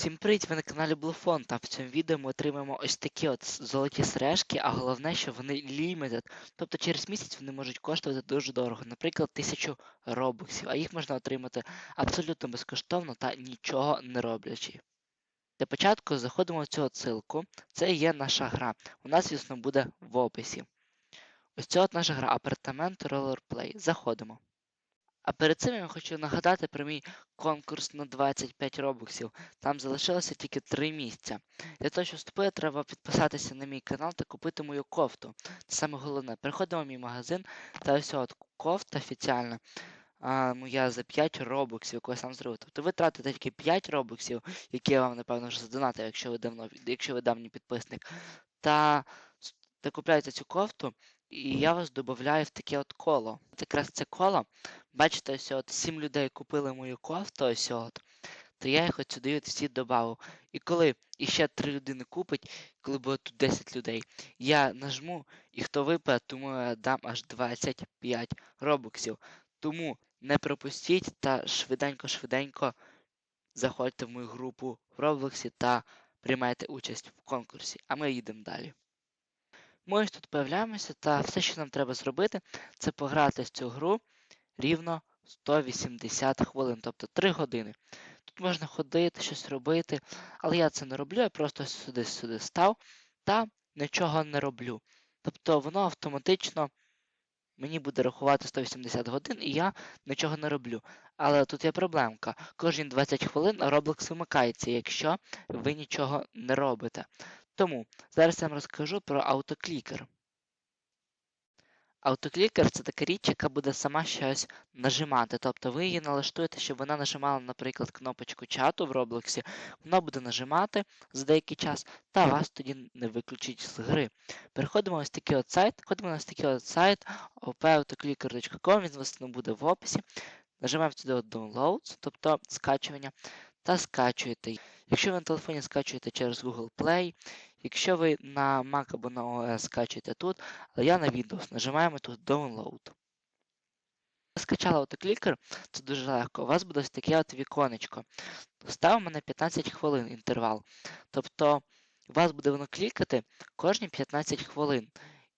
Всім привіт, ви на каналі Bluefon, та в цьому відео ми отримаємо ось такі от золоті сережки, а головне, що вони limited. Тобто через місяць вони можуть коштувати дуже дорого, наприклад, 1000 робоксів, а їх можна отримати абсолютно безкоштовно та нічого не роблячи. Для початку заходимо в цю отсилку. Це є наша гра. У нас, звісно, буде в описі. Ось це от наша гра апартамент Rollerplay. Заходимо. А перед цим я хочу нагадати про мій конкурс на 25 робоксів. Там залишилося тільки 3 місця. Для того, щоб вступити, треба підписатися на мій канал та купити мою кофту. Це саме головне. Переходимо в мій магазин та ось от кофта офіціальна. А, моя за 5 робоксів, яку я сам зробив. Тобто ви тратите тільки 5 робоксів, які я вам, напевно, вже задонатив, якщо ви давно, якщо ви давній підписник. Та, та купляєте цю кофту, і я вас додаю в таке от коло. От якраз це коло. Бачите, ось от 7 людей купили мою кофту, ось от, то я їх от сюди от всі додав. І коли іще 3 людини купить, коли буде тут 10 людей, я нажму, і хто випаде, тому я дам аж 25 робоксів. Тому не пропустіть та швиденько-швиденько заходьте в мою групу в Роблоксі та приймайте участь в конкурсі. А ми їдемо далі. Ми ось тут появляємося, та все, що нам треба зробити, це пограти в цю гру рівно 180 хвилин, тобто 3 години. Тут можна ходити, щось робити, але я це не роблю, я просто сюди-сюди став та нічого не роблю. Тобто воно автоматично мені буде рахувати 180 годин, і я нічого не роблю. Але тут є проблемка. Кожні 20 хвилин Roblox вимикається, якщо ви нічого не робите. Тому зараз я вам розкажу про автоклікер. Автоклікер це така річ, яка буде сама щось нажимати. Тобто ви її налаштуєте, щоб вона нажимала, наприклад, кнопочку чату в Роблоксі, вона буде нажимати за деякий час, та вас тоді не виключить з гри. Переходимо ось такий от сайт, ходимо на ось такий от сайт opautoclicker.com, він вас буде в описі. Нажимаємо сюди Downloads, тобто скачування, та скачуєте. Якщо ви на телефоні скачуєте через Google Play, якщо ви на Mac або на OS скачуєте тут, але я на Windows. Нажимаємо тут Download. Скачали автоклікер, це дуже легко. У вас буде ось таке от віконечко. Ставимо на 15 хвилин інтервал. Тобто у вас буде воно клікати кожні 15 хвилин.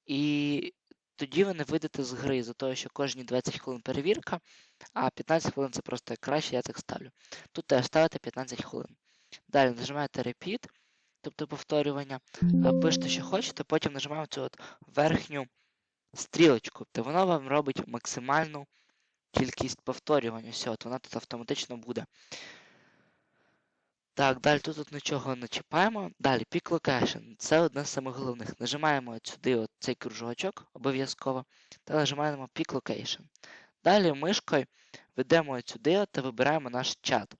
І тоді ви не вийдете з гри, за того, що кожні 20 хвилин перевірка, а 15 хвилин це просто краще, я так ставлю. Тут теж ставите 15 хвилин. Далі нажимаєте Repeat, тобто повторювання, пишете, що хочете, потім нажимаємо цю от верхню стрілочку, то воно вам робить максимальну кількість повторювань. Все, от вона тут автоматично буде. Так, далі тут, тут нічого не чіпаємо. Далі Pick Location. Це одне з самих головних. Нажимаємо от сюди от цей кружочок обов'язково та нажимаємо Pick Location. Далі мишкою ведемо от сюди от та вибираємо наш чат.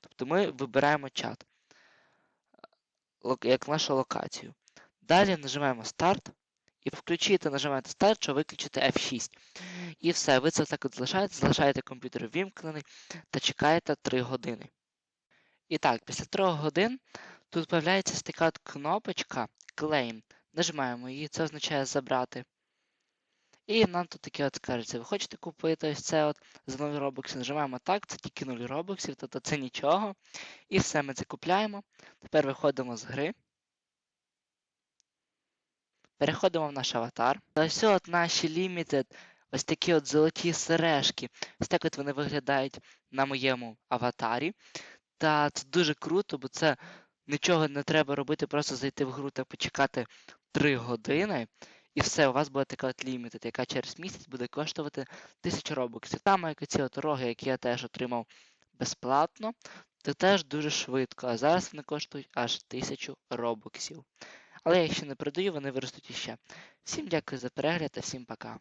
Тобто ми вибираємо чат як нашу локацію. Далі нажимаємо Старт і включити, нажимаєте Старт, щоб виключити F6. І все, ви це так от залишаєте, залишаєте комп'ютер вімкнений та чекаєте 3 години. І так, після 3 годин тут з'являється така кнопочка Claim. Нажимаємо її, це означає забрати. І нам тут таке от скажеться, ви хочете купити ось це от за нові робокси, нажимаємо так, це тільки нулі робоксів, тобто це нічого. І все ми це купляємо. Тепер виходимо з гри. Переходимо в наш аватар. Ось от наші limited, ось такі от золоті сережки. Ось так от вони виглядають на моєму аватарі. Та це дуже круто, бо це нічого не треба робити, просто зайти в гру та почекати 3 години. І все, у вас буде така от лімітед, яка через місяць буде коштувати 1000 робоксів. Там як ці от роги, які я теж отримав безплатно, це теж дуже швидко. А зараз вони коштують аж 1000 робоксів. Але я їх ще не продаю, вони виростуть іще. Всім дякую за перегляд та всім пока.